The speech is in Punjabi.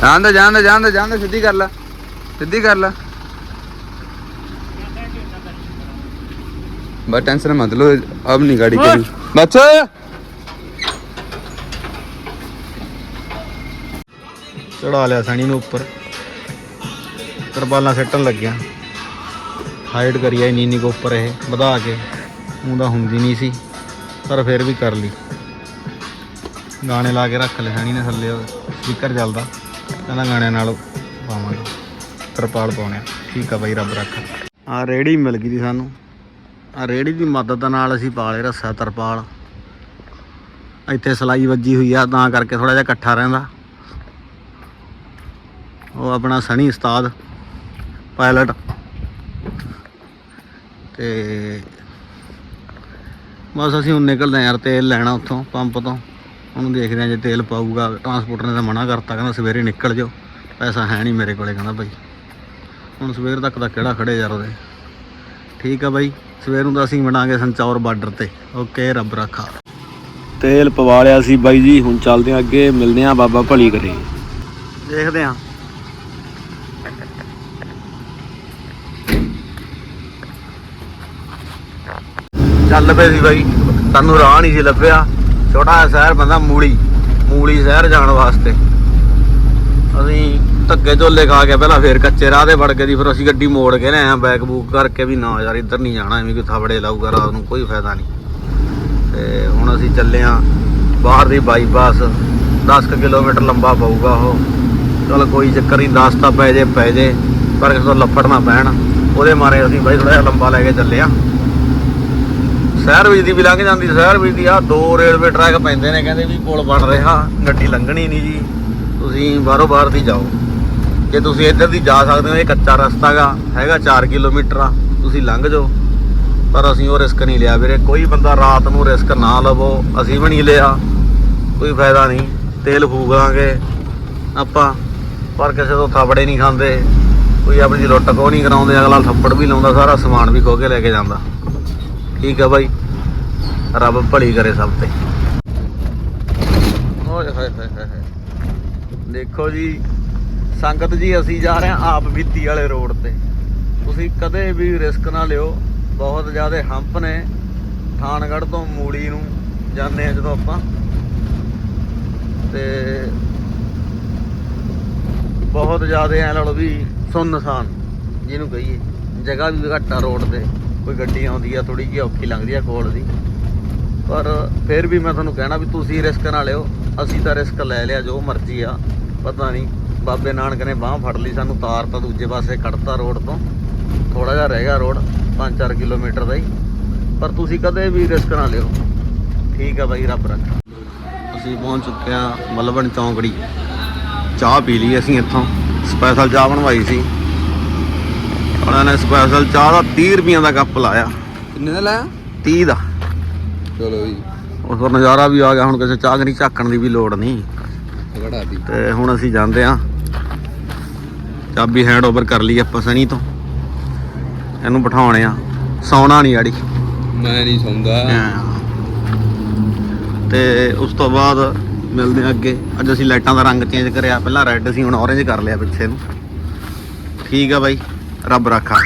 ਜਾਂਦਾ ਜਾਂਦਾ ਜਾਂਦਾ ਜਾਂਦਾ ਸਿੱਧੀ ਕਰ ਲੈ। ਸਿੱਧੀ ਕਰ ਲੈ। ਬਸ ਟੈਨਸ਼ਨ ਮਤ ਲੋ ਅਬ ਨਹੀਂ ਗਾੜੀ ਕਰੀ। ਬੱਚ ਚੜਾ ਲਿਆ ਸਣੀ ਨੂੰ ਉੱਪਰ। ਤਰਪਾਲਾਂ ਸੱਟਣ ਲੱਗਿਆ। ਹਾਈਡ ਕਰੀ ਨੀਨੀ ਕੋ ਉੱਪਰ ਇਹ ਵਧਾ ਕੇ। ਉਹਦਾ ਹੁੰਦੀ ਨਹੀਂ ਸੀ ਪਰ ਫਿਰ ਵੀ ਕਰ ਲਈ। ਗਾਣੇ ਲਾ ਕੇ ਰੱਖ ਲਏ ਸਣੀ ਨੇ ਥੱਲੇ ਸਪੀਕਰ ਚੱਲਦਾ। ਕਹਿੰਦਾ ਗਾਣਿਆਂ ਨਾਲ ਪਾਵਾਂਗੇ। ਤਰਪਾਲ ਪਾਉਣੇ ਠੀਕ ਆ ਬਾਈ, ਰੱਬ ਰੱਖ। ਆ ਰੇੜੀ ਮਿਲ ਗਈ ਦੀ ਸਾਨੂੰ। ਆ ਰੇੜੀ ਦੀ ਮਦਦ ਨਾਲ ਅਸੀਂ ਪਾ ਲਏ ਰੱਸਾ, ਤਰਪਾਲ। ਇੱਥੇ ਸਲਾਈ ਵੱਜੀ ਹੋਈ ਆ, ਤਾਂ ਕਰਕੇ ਥੋੜਾ ਜਿਹਾ ਇਕੱਠਾ ਰਹਿੰਦਾ। ਉਹ ਆਪਣਾ ਸਣੀ ਉਸਤਾਦ ਪਾਇਲਟ ਤੇ ਬਸ ਅਸੀਂ ਹੁਣ ਨਿਕਲਦੇ ਹਾਂ ਯਾਰ ਤੇਲ ਲੈਣਾ ਉੱਥੋਂ, ਪੰਪ ਤੋਂ। ਉਹਨੂੰ ਦੇਖਦੇ ਹਾਂ ਜੇ ਤੇਲ ਪਾਊਗਾ ਟਰਾਂਸਪੋਰਟਰ ਨੇ ਤਾਂ ਮਨਾ ਕਰਤਾ, ਕਹਿੰਦਾ ਸਵੇਰੇ ਨਿਕਲ ਜਾਓ। ਪੈਸਾ ਹੈ ਨਹੀਂ ਮੇਰੇ ਕੋਲੇ, ਕਹਿੰਦਾ ਬਾਈ। ਹੁਣ ਸਵੇਰ ਤੱਕ ਤਾਂ ਕਿਹੜਾ ਖੜੇ ਯਾਰ ਉਹਦੇ। ਠੀਕ ਆ ਬਾਈ, ਸਵੇਰ ਨੂੰ ਤਾਂ ਅਸੀਂ ਬਣਾਂਗੇ ਸੰਚੌਰ ਬਾਰਡਰ ਤੇ। ਓਕੇ, ਰੱਬ ਰੱਖਾ। ਤੇਲ ਪਵਾ ਲਿਆ ਸੀ ਬਾਈ ਜੀ, ਹੁਣ ਚੱਲਦੇ ਆਂ ਅੱਗੇ, ਮਿਲਦੇ ਆਂ ਬਾਬਾ ਭਲੀ ਕਰੇ। ਦੇਖਦੇ ਆਂ ਚੱਲ ਪਏ ਸੀ ਬਾਈ ਸਾਨੂੰ ਰਾਹ ਨਹੀਂ ਸੀ ਲੱਭਿਆ। ਛੋਟਾ ਜਿਹਾ ਸ਼ਹਿਰ ਬੰਦਾ ਮੂਲੀ ਮੂਲੀ ਸ਼ਹਿਰ ਜਾਣ ਵਾਸਤੇ। ਅਸੀਂ ਧੱਕੇ ਝੋਲੇ ਖਾ ਕੇ ਪਹਿਲਾਂ ਫੇਰ ਕੱਚੇ ਰਾਹ ਦੇ ਵੜ ਗਏ ਦੀ ਫਿਰ ਅਸੀਂ ਗੱਡੀ ਮੋੜ ਕੇ ਲੈ ਆਏ ਬੈਕ ਬੂਕ ਕਰਕੇ ਵੀ ਨਾ ਯਾਰ ਇੱਧਰ ਨਹੀਂ ਜਾਣਾ, ਐਵੇਂ ਕੋਈ ਥਾਬੜੇ ਲਾਊਗਾ, ਰਾਤ ਨੂੰ ਕੋਈ ਫਾਇਦਾ ਨਹੀਂ। ਤੇ ਹੁਣ ਅਸੀਂ ਚੱਲੇ ਆਂ ਬਾਹਰ ਦੀ ਬਾਈਪਾਸ 10 ਕੁ ਕਿਲੋਮੀਟਰ ਲੰਬਾ ਪਊਗਾ ਉਹ। ਚਲ ਕੋਈ ਚੱਕਰ ਨਹੀਂ 10 ਤਾਂ ਪੈ ਜੇ ਪੈ ਜੇ, ਪਰ ਕਿਸੇ ਤੋਂ ਲੱਫੜ ਨਾ ਪੈਣ। ਉਹਦੇ ਮਾਰੇ ਅਸੀਂ ਬਾਈ ਥੋੜਾ ਜਿਹਾ ਲੰਬਾ ਲੈ ਕੇ ਚੱਲੇ ਆਂ। ਸ਼ਹਿਰ ਵਿੱਚ ਦੀ ਵੀ ਲੰਘ ਜਾਂਦੀ, ਸ਼ਹਿਰ ਵਿੱਚ ਦੀ ਆ ਦੋ ਰੇਲਵੇ ਟਰੈਕ ਪੈਂਦੇ ਨੇ, ਕਹਿੰਦੇ ਵੀ ਪੁਲ ਬਣ ਰਿਹਾ, ਗੱਡੀ ਲੰਘਣੀ ਨਹੀਂ ਜੀ। ਤੁਸੀਂ ਬਾਹਰੋਂ ਬਾਹਰ ਦੀ ਜਾਓ। ਜੇ ਤੁਸੀਂ ਇੱਧਰ ਦੀ ਜਾ ਸਕਦੇ ਹੋ, ਇਹ ਕੱਚਾ ਰਸਤਾ ਗਾ ਹੈਗਾ 4 ਕਿਲੋਮੀਟਰ ਆ, ਤੁਸੀਂ ਲੰਘ ਜਾਓ। ਪਰ ਅਸੀਂ ਉਹ ਰਿਸਕ ਨਹੀਂ ਲਿਆ ਵੀਰੇ, ਕੋਈ ਬੰਦਾ ਰਾਤ ਨੂੰ ਰਿਸਕ ਨਾ ਲਵੋ, ਅਸੀਂ ਵੀ ਨਹੀਂ ਲਿਆ, ਕੋਈ ਫਾਇਦਾ ਨਹੀਂ, ਤੇਲ ਫੂਕਾਂਗੇ ਆਪਾਂ, ਪਰ ਕਿਸੇ ਤੋਂ ਥਾਪੜੇ ਨਹੀਂ ਖਾਂਦੇ, ਕੋਈ ਆਪਣੀ ਲੁੱਟ ਕੋ ਨਹੀਂ ਕਰਾਉਂਦੇ, ਅਗਲਾ ਥੱਪੜ ਵੀ ਲਾਉਂਦਾ, ਸਾਰਾ ਸਮਾਨ ਵੀ ਖੋ ਕੇ ਲੈ ਕੇ ਜਾਂਦਾ। ਠੀਕ ਆ ਬਾਈ। ਰੱਬ ਭਲੀ ਕਰੇ ਸਭ ਤੇ। ਓਏ ਹੋਏ ਹੋਏ ਹੋਏ ਦੇਖੋ ਜੀ, ਸੰਗਤ ਜੀ, ਅਸੀਂ ਜਾ ਰਹੇ ਹਾਂ ਆਪ ਬੀਤੀ ਵਾਲੇ ਰੋਡ ਤੇ। ਤੁਸੀਂ ਕਦੇ ਵੀ ਰਿਸਕ ਨਾ ਲਿਓ। ਬਹੁਤ ਜ਼ਿਆਦਾ ਹੰਪ ਨੇ। ਥਾਨਗੜ੍ਹ ਤੋਂ ਮੂੜੀ ਨੂੰ ਜਾਂਦੇ ਆ ਜਦੋਂ ਆਪਾਂ। ਤੇ ਬਹੁਤ ਜ਼ਿਆਦਾ ਐ ਲਾ ਲਓ ਵੀ ਸੁੰਨਸਾਨ, ਜਿਹਨੂੰ ਕਹੀਏ। ਜਗ੍ਹਾ ਵੀ ਘੱਟ ਆ ਰੋਡ ਤੇ। ਕੋਈ ਗੱਡੀ ਆਉਂਦੀ ਆ ਥੋੜੀ ਜਿਹੀ ਔਖੀ ਲੰਘਦੀ ਆ ਕੋਲ ਦੀ। ਪਰ ਫਿਰ ਵੀ ਮੈਂ ਤੁਹਾਨੂੰ ਕਹਿਣਾ ਵੀ ਤੁਸੀਂ ਰਿਸਕ ਨਾ ਲਿਓ, ਅਸੀਂ ਤਾਂ ਰਿਸਕ ਲੈ ਲਿਆ, ਜੋ ਮਰਜ਼ੀ ਆ, ਪਤਾ ਨਹੀਂ। ਬਾਬੇ ਨਾਨਕ ਨੇ ਬਾਹ ਫੜ ਲਈ ਸਾਨੂੰ, ਤਾਰ ਤਾਂ ਦੂਜੇ ਪਾਸੇ ਕੱਢਤਾ ਰੋਡ ਤੋਂ। ਥੋੜਾ ਜਿਹਾ ਰਹਿ ਗਿਆ ਰੋਡ 5-4 ਕਿਲੋਮੀਟਰ ਦਾ ਹੀ। ਪਰ ਤੁਸੀਂ ਕਦੇ ਵੀ ਰਿਸਕ ਨਾ ਲਿਓ। ਠੀਕ ਆ ਬਾਈ, ਰੱਬ ਰੱਖ। ਅਸੀਂ ਪਹੁੰਚ ਚੁੱਕੇ ਆ ਮਲਵਣ ਚੌਂਕੜੀ। ਚਾਹ ਪੀ ਲਈ ਅਸੀਂ ਇੱਥੋਂ। ਸਪੈਸ਼ਲ ਚਾਹ ਬਣਵਾਈ ਸੀ। ਉਹਨਾਂ ਨੇ ਸਪੈਸ਼ਲ ਚਾਹ ਦਾ 30 ਰੁਪਈਆ ਦਾ ਕੱਪ ਲਾਇਆ। ਕਿੰਨੇ ਦਾ ਲਾਇਆ? 30 ਦਾ। ਚਲੋ ਜੀ। ਉਸ ਵਰ ਨਜ਼ਾਰਾ ਵੀ ਆ ਗਿਆ ਹੁਣ ਕਿਸੇ ਚਾਹ ਨਹੀਂ ਝਾਕਣ ਦੀ ਵੀ ਲੋੜ ਨਹੀਂ। ਤੇ ਹੁਣ ਅਸੀਂ ਜਾਂਦੇ ਆ ਚਾਬੀ ਹੈਂਡ ਓਵਰ ਕਰ ਲਈ ਆਪਾਂ ਸਣੀ ਤੋਂ। ਇਹਨੂੰ ਬਿਠਾਉਣੇ ਆ। ਸੌਣਾ ਨਹੀਂ ਆੜੀ। ਮੈਂ ਨਹੀਂ ਸੌਂਦਾ। ਤੇ ਉਸ ਤੋਂ ਬਾਅਦ ਮਿਲਦੇ ਆ ਅੱਗੇ। ਅੱਜ ਅਸੀਂ ਲਾਈਟਾਂ ਦਾ ਰੰਗ ਚੇਂਜ ਕਰਿਆ। ਪਹਿਲਾਂ ਰੈੱਡ ਸੀ ਹੁਣ ਔਰੇਂਜ ਕਰ ਲਿਆ ਪਿੱਛੇ ਨੂੰ। ਠੀਕ ਆ ਬਾਈ। ਰੱਬ ਰਾਖਾ